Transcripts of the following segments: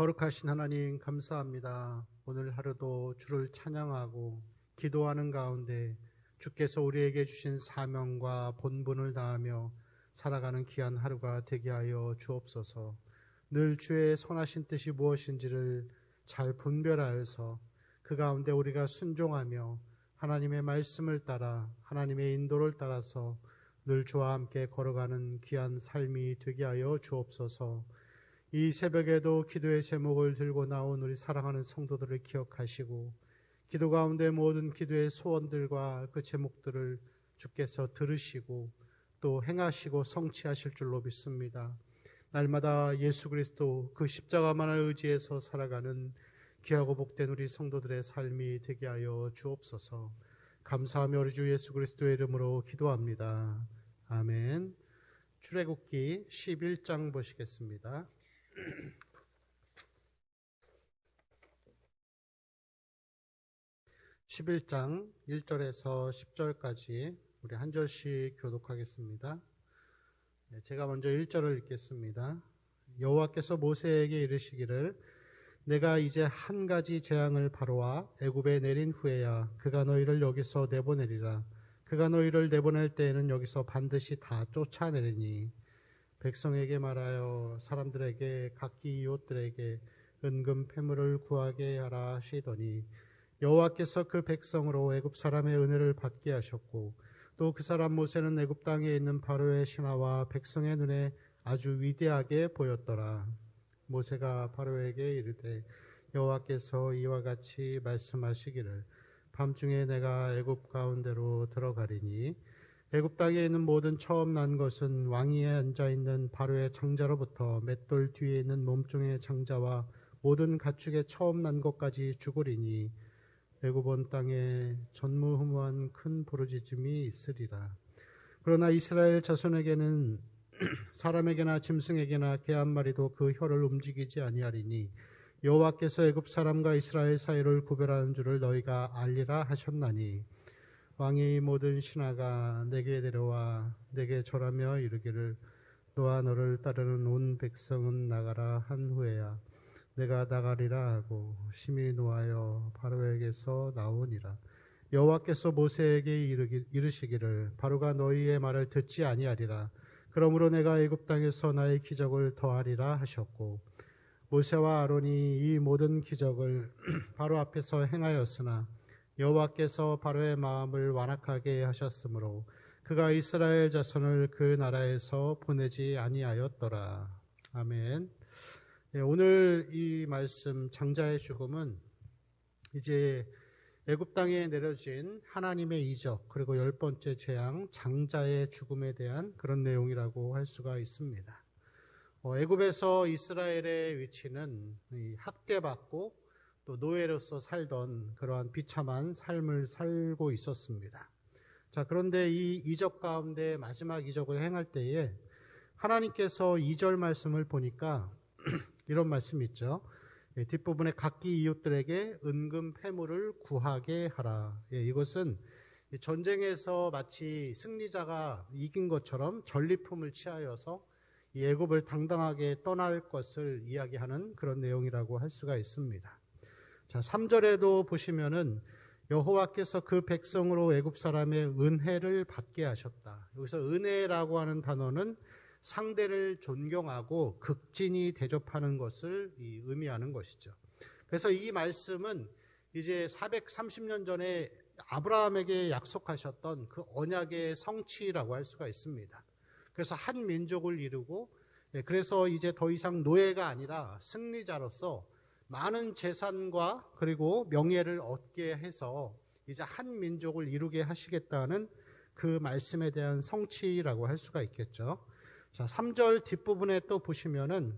거룩하신 하나님 감사합니다. 오늘 하루도 주를 찬양하고 기도하는 가운데 주께서 우리에게 주신 사명과 본분을 다하며 살아가는 귀한 하루가 되게 하여 주옵소서. 늘 주의 선하신 뜻이 무엇인지를 잘 분별하여서 그 가운데 우리가 순종하며 하나님의 말씀을 따라 하나님의 인도를 따라서 늘 주와 함께 걸어가는 귀한 삶이 되게 하여 주옵소서. 이 새벽에도 기도의 제목을 들고 나온 우리 사랑하는 성도들을 기억하시고 기도 가운데 모든 기도의 소원들과 그 제목들을 주께서 들으시고 또 행하시고 성취하실 줄로 믿습니다. 날마다 예수 그리스도 그 십자가만을 의지해서 살아가는 귀하고 복된 우리 성도들의 삶이 되게 하여 주옵소서. 감사하며 우리 주 예수 그리스도의 이름으로 기도합니다. 아멘. 출애굽기 11장 보시겠습니다. 11장 1절에서 10절까지 우리 한 절씩 교독하겠습니다. 네, 제가 먼저 1절을 읽겠습니다. 여호와께서 모세에게 이르시기를 내가 이제 한 가지 재앙을 바로와 애굽에 내린 후에야 그가 너희를 여기서 내보내리라. 그가 너희를 내보낼 때에는 여기서 반드시 다 쫓아내리니 백성에게 말하여 사람들에게 각기 이웃들에게 은금 패물을 구하게 하라 하시더니 여호와께서 그 백성으로 애굽 사람의 은혜를 받게 하셨고 또 그 사람 모세는 애굽 땅에 있는 바로의 신하와 백성의 눈에 아주 위대하게 보였더라. 모세가 바로에게 이르되 여호와께서 이와 같이 말씀하시기를 밤중에 내가 애굽 가운데로 들어가리니 애굽 땅에 있는 모든 처음 난 것은 왕위에 앉아 있는 바로의 장자로부터 맷돌 뒤에 있는 몸종의 장자와 모든 가축의 처음 난 것까지 죽으리니 애굽온 땅에 전무후무한 큰 부르짖음이 있으리라. 그러나 이스라엘 자손에게는 사람에게나 짐승에게나 개 한 마리도 그 혀를 움직이지 아니하리니 여호와께서 애굽 사람과 이스라엘 사이를 구별하는 줄을 너희가 알리라 하셨나니 왕의 모든 신하가 내게 데려와 내게 절하며 이르기를 너와 너를 따르는 온 백성은 나가라 한 후에야 내가 나가리라 하고 심히 노하여 바로에게서 나오니라. 여호와께서 모세에게 이르기, 이르시기를 바로가 너희의 말을 듣지 아니하리라. 그러므로 내가 애굽 땅에서 나의 기적을 더하리라 하셨고 모세와 아론이 이 모든 기적을 바로 앞에서 행하였으나 여호와께서 바로의 마음을 완악하게 하셨으므로 그가 이스라엘 자손을 그 나라에서 보내지 아니하였더라. 아멘. 네, 오늘 이 말씀 장자의 죽음은 이제 애굽 땅에 내려진 하나님의 이적 그리고 열 번째 재앙 장자의 죽음에 대한 그런 내용이라고 할 수가 있습니다. 어, 애굽에서 이스라엘의 위치는 학대받고 또 노예로서 살던 그러한 비참한 삶을 살고 있었습니다. 자, 그런데 이 이적 가운데 마지막 이적을 행할 때에 하나님께서 이절 말씀을 보니까 이런 말씀이 있죠. 예, 뒷부분에 각기 이웃들에게 은금 패물을 구하게 하라. 예, 이것은 전쟁에서 마치 승리자가 이긴 것처럼 전리품을 취하여서 예굽을 당당하게 떠날 것을 이야기하는 그런 내용이라고 할 수가 있습니다. 자, 3절에도 보시면은 여호와께서 그 백성으로 애굽 사람의 은혜를 받게 하셨다. 여기서 은혜라고 하는 단어는 상대를 존경하고 극진히 대접하는 것을 의미하는 것이죠. 그래서 이 말씀은 이제 430년 전에 아브라함에게 약속하셨던 그 언약의 성취라고 할 수가 있습니다. 그래서 한 민족을 이루고 예, 그래서 이제 더 이상 노예가 아니라 승리자로서 많은 재산과 그리고 명예를 얻게 해서 이제 한 민족을 이루게 하시겠다는 그 말씀에 대한 성취라고 할 수가 있겠죠. 자, 3절 뒷부분에 또 보시면은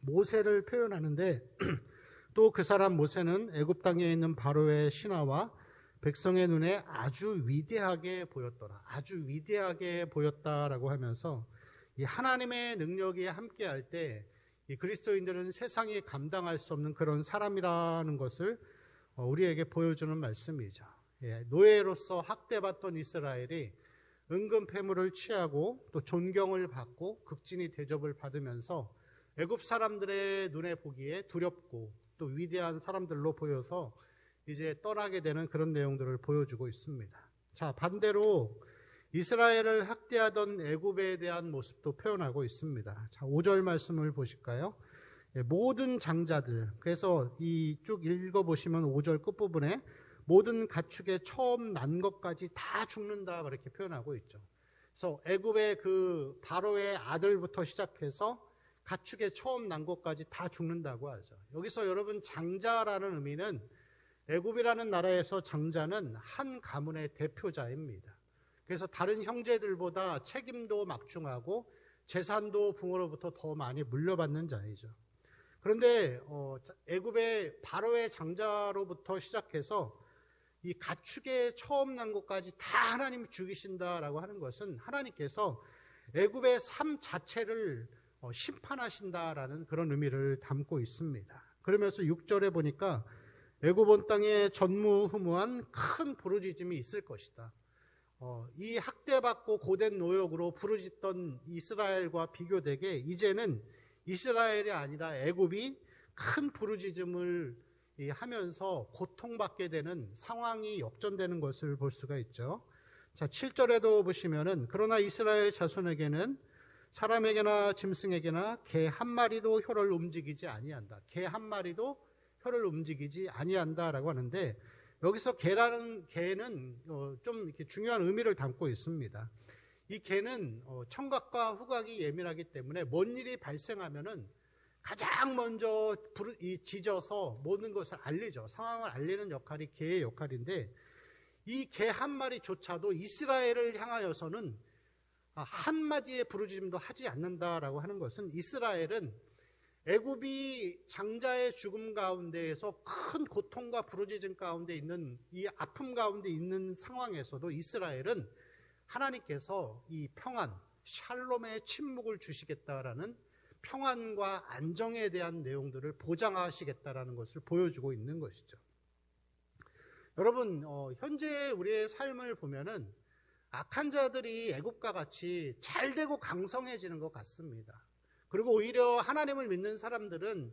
모세를 표현하는데 또 그 사람 모세는 애굽 땅에 있는 바로의 신하와 백성의 눈에 아주 위대하게 보였더라. 아주 위대하게 보였다라고 하면서 이 하나님의 능력이 함께할 때 이 그리스도인들은 세상이 감당할 수 없는 그런 사람이라는 것을 어, 우리에게 보여주는 말씀이죠. 예, 노예로서 학대받던 이스라엘이 은근 패물을 취하고 또 존경을 받고 극진히 대접을 받으면서 애굽 사람들의 눈에 보기에 두렵고 또 위대한 사람들로 보여서 이제 떠나게 되는 그런 내용들을 보여주고 있습니다. 자, 반대로 이스라엘을 학대하던 애굽에 대한 모습도 표현하고 있습니다. 자, 5절 말씀을 보실까요? 예, 모든 장자들. 그래서 이 쭉 읽어 보시면 5절 끝부분에 모든 가축에 처음 난 것까지 다 죽는다 그렇게 표현하고 있죠. 그래서 애굽의 그 바로의 아들부터 시작해서 가축에 처음 난 것까지 다 죽는다고 하죠. 여기서 여러분 장자라는 의미는 애굽이라는 나라에서 장자는 한 가문의 대표자입니다. 그래서 다른 형제들보다 책임도 막중하고 재산도 부모로부터 더 많이 물려받는 자이죠. 그런데 어, 애굽의 바로의 장자로부터 시작해서 이 가축에 처음 난 것까지 다 하나님이 죽이신다라고 하는 것은 하나님께서 애굽의 삶 자체를 어, 심판하신다라는 그런 의미를 담고 있습니다. 그러면서 6절에 보니까 애굽 온 땅에 전무후무한 큰 부르짖음이 있을 것이다. 어, 이 학대받고 고된 노역으로 부르짖던 이스라엘과 비교되게 이제는 이스라엘이 아니라 애굽이 큰 부르짖음을 하면서 고통받게 되는 상황이 역전되는 것을 볼 수가 있죠. 자, 7절에도 보시면은 그러나 이스라엘 자손에게는 사람에게나 짐승에게나 개 한 마리도 혀를 움직이지 아니한다. 개 한 마리도 혀를 움직이지 아니한다라고 하는데 여기서 개라는 개는 어, 좀 이렇게 중요한 의미를 담고 있습니다. 이 개는 어, 청각과 후각이 예민하기 때문에 뭔 일이 발생하면은 가장 먼저 짖어서 모든 것을 알리죠. 상황을 알리는 역할이 개의 역할인데 이 개 한 마리조차도 이스라엘을 향하여서는 아, 한마디의 부르짖음도 하지 않는다라고 하는 것은 이스라엘은 애굽이 장자의 죽음 가운데에서 큰 고통과 부르짖음 가운데 있는 이 아픔 가운데 있는 상황에서도 이스라엘은 하나님께서 이 평안, 샬롬의 침묵을 주시겠다라는 평안과 안정에 대한 내용들을 보장하시겠다라는 것을 보여주고 있는 것이죠. 여러분, 어, 현재 우리의 삶을 보면은 악한 자들이 애국과 같이 잘 되고 강성해지는 것 같습니다. 그리고 오히려 하나님을 믿는 사람들은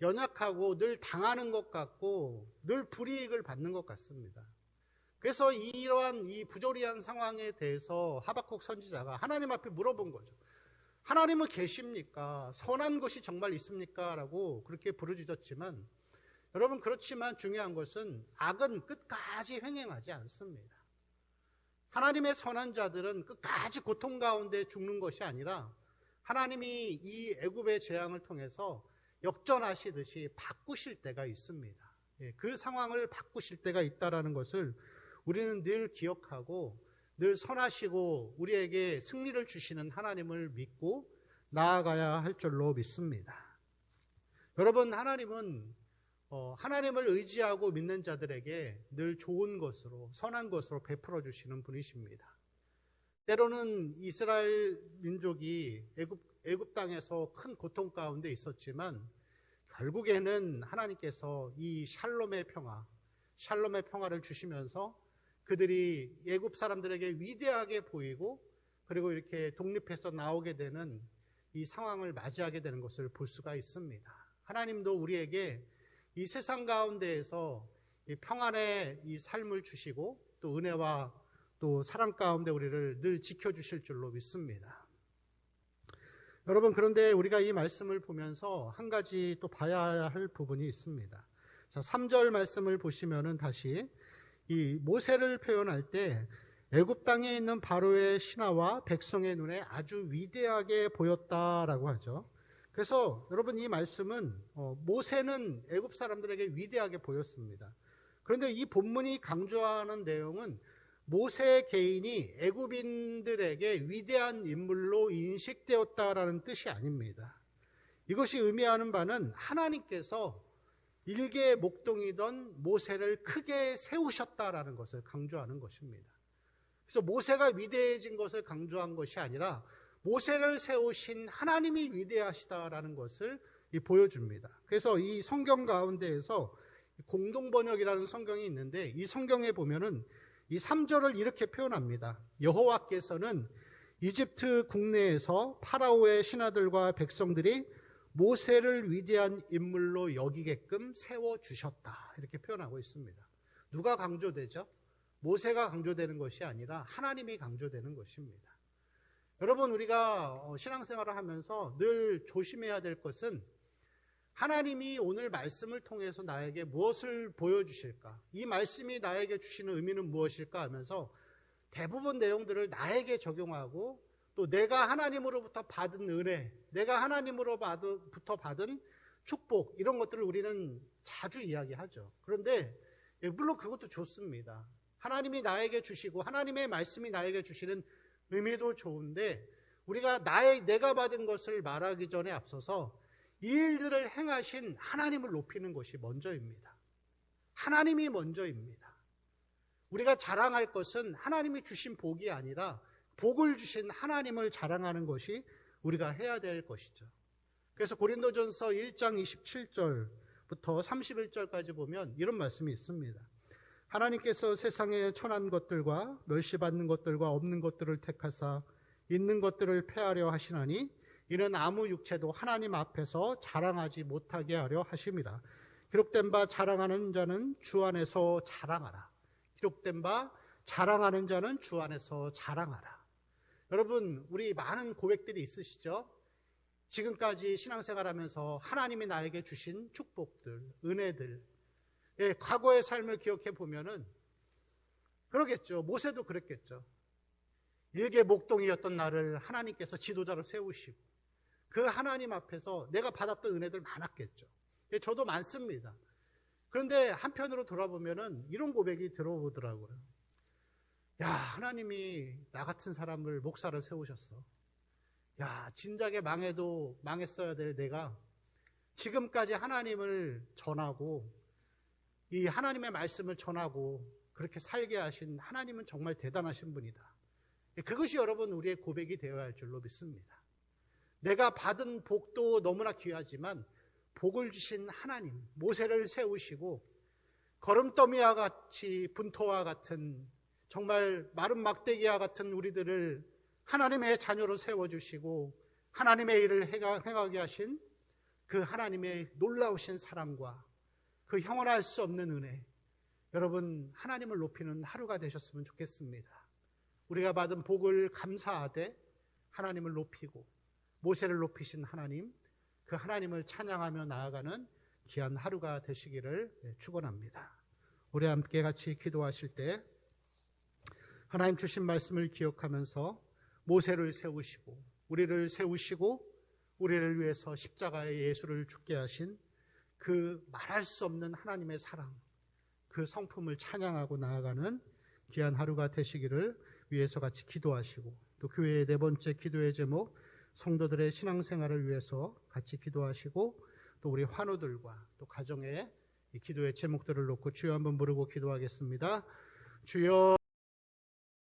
연약하고 늘 당하는 것 같고 늘 불이익을 받는 것 같습니다. 그래서 이러한 이 부조리한 상황에 대해서 하박국 선지자가 하나님 앞에 물어본 거죠. 하나님은 계십니까? 선한 것이 정말 있습니까? 라고 그렇게 부르짖었지만 여러분 그렇지만 중요한 것은 악은 끝까지 횡행하지 않습니다. 하나님의 선한 자들은 끝까지 고통 가운데 죽는 것이 아니라 하나님이 이 애굽의 재앙을 통해서 역전하시듯이 바꾸실 때가 있습니다. 예, 그 상황을 바꾸실 때가 있다라는 것을 우리는 늘 기억하고 늘 선하시고 우리에게 승리를 주시는 하나님을 믿고 나아가야 할 줄로 믿습니다. 여러분 하나님은 어, 하나님을 의지하고 믿는 자들에게 늘 좋은 것으로 선한 것으로 베풀어 주시는 분이십니다. 때로는 이스라엘 민족이 애굽, 애굽 땅에서 큰 고통 가운데 있었지만 결국에는 하나님께서 이 샬롬의 평화, 샬롬의 평화를 주시면서 그들이 애굽 사람들에게 위대하게 보이고 그리고 이렇게 독립해서 나오게 되는 이 상황을 맞이하게 되는 것을 볼 수가 있습니다. 하나님도 우리에게 이 세상 가운데에서 이 평안의 이 삶을 주시고 또 은혜와 또 사랑 가운데 우리를 늘 지켜주실 줄로 믿습니다. 여러분, 그런데 우리가 이 말씀을 보면서 한 가지 또 봐야 할 부분이 있습니다. 자, 3절 말씀을 보시면은 다시 이 모세를 표현할 때 애굽 땅에 있는 바로의 신하와 백성의 눈에 아주 위대하게 보였다라고 하죠. 그래서 여러분 이 말씀은 어, 모세는 애굽 사람들에게 위대하게 보였습니다. 그런데 이 본문이 강조하는 내용은 모세 개인이 애굽인들에게 위대한 인물로 인식되었다라는 뜻이 아닙니다. 이것이 의미하는 바는 하나님께서 일개 목동이던 모세를 크게 세우셨다라는 것을 강조하는 것입니다. 그래서 모세가 위대해진 것을 강조한 것이 아니라 모세를 세우신 하나님이 위대하시다라는 것을 보여줍니다. 그래서 이 성경 가운데에서 공동 번역이라는 성경이 있는데 이 성경에 보면은 이 3절을 이렇게 표현합니다. 여호와께서는 이집트 국내에서 파라오의 신하들과 백성들이 모세를 위대한 인물로 여기게끔 세워 주셨다. 이렇게 표현하고 있습니다. 누가 강조되죠? 모세가 강조되는 것이 아니라 하나님이 강조되는 것입니다. 여러분 우리가 어, 신앙생활을 하면서 늘 조심해야 될 것은 하나님이 오늘 말씀을 통해서 나에게 무엇을 보여주실까? 이 말씀이 나에게 주시는 의미는 무엇일까 하면서 대부분 내용들을 나에게 적용하고 또 내가 하나님으로부터 받은 은혜, 내가 하나님으로부터 받은 축복, 이런 것들을 우리는 자주 이야기하죠. 그런데 예, 물론 그것도 좋습니다. 하나님이 나에게 주시고 하나님의 말씀이 나에게 주시는 의미도 좋은데 우리가 나의 내가 받은 것을 말하기 전에 앞서서 이 일들을 행하신 하나님을 높이는 것이 먼저입니다. 하나님이 먼저입니다. 우리가 자랑할 것은 하나님이 주신 복이 아니라 복을 주신 하나님을 자랑하는 것이 우리가 해야 될 것이죠. 그래서 고린도전서 1장 27절부터 31절까지 보면 이런 말씀이 있습니다. 하나님께서 세상에 천한 것들과 멸시받는 것들과 없는 것들을 택하사 있는 것들을 폐하려 하시나니 이는 아무 육체도 하나님 앞에서 자랑하지 못하게 하려 하심이라. 기록된 바 자랑하는 자는 주 안에서 자랑하라. 기록된 바 자랑하는 자는 주 안에서 자랑하라. 여러분, 우리 많은 고백들이 있으시죠? 지금까지 신앙생활 하면서 하나님이 나에게 주신 축복들, 은혜들, 예, 과거의 삶을 기억해 보면은 그러겠죠. 모세도 그랬겠죠. 일개 목동이었던 나를 하나님께서 지도자로 세우시고 그 하나님 앞에서 내가 받았던 은혜들 많았겠죠. 예, 저도 많습니다. 그런데 한편으로 돌아보면은 이런 고백이 들어오더라고요. 야, 하나님이 나 같은 사람을 목사를 세우셨어. 야, 진작에 망해도 망했어야 될 내가 지금까지 하나님을 전하고 이 하나님의 말씀을 전하고 그렇게 살게 하신 하나님은 정말 대단하신 분이다. 그것이 여러분 우리의 고백이 되어야 할 줄로 믿습니다. 내가 받은 복도 너무나 귀하지만 복을 주신 하나님, 모세를 세우시고 걸음더미와 같이 분토와 같은 정말 마른 막대기와 같은 우리들을 하나님의 자녀로 세워주시고 하나님의 일을 행하게 하신 그 하나님의 놀라우신 사랑과 그 형언할 수 없는 은혜. 여러분, 하나님을 높이는 하루가 되셨으면 좋겠습니다. 우리가 받은 복을 감사하되 하나님을 높이고 모세를 높이신 하나님, 그 하나님을 찬양하며 나아가는 귀한 하루가 되시기를 축원합니다. 우리 함께 같이 기도하실 때 하나님 주신 말씀을 기억하면서 모세를 세우시고 우리를 세우시고 우리를 위해서 십자가의 예수를 죽게 하신 그 말할 수 없는 하나님의 사랑, 그 성품을 찬양하고 나아가는 귀한 하루가 되시기를 위해서 같이 기도하시고 또 교회의 네 번째 기도의 제목 성도들의 신앙생활을 위해서 같이 기도하시고 또 우리 환우들과 또 가정의 이 기도의 제목들을 놓고 주여 한번 부르고 기도하겠습니다. 주여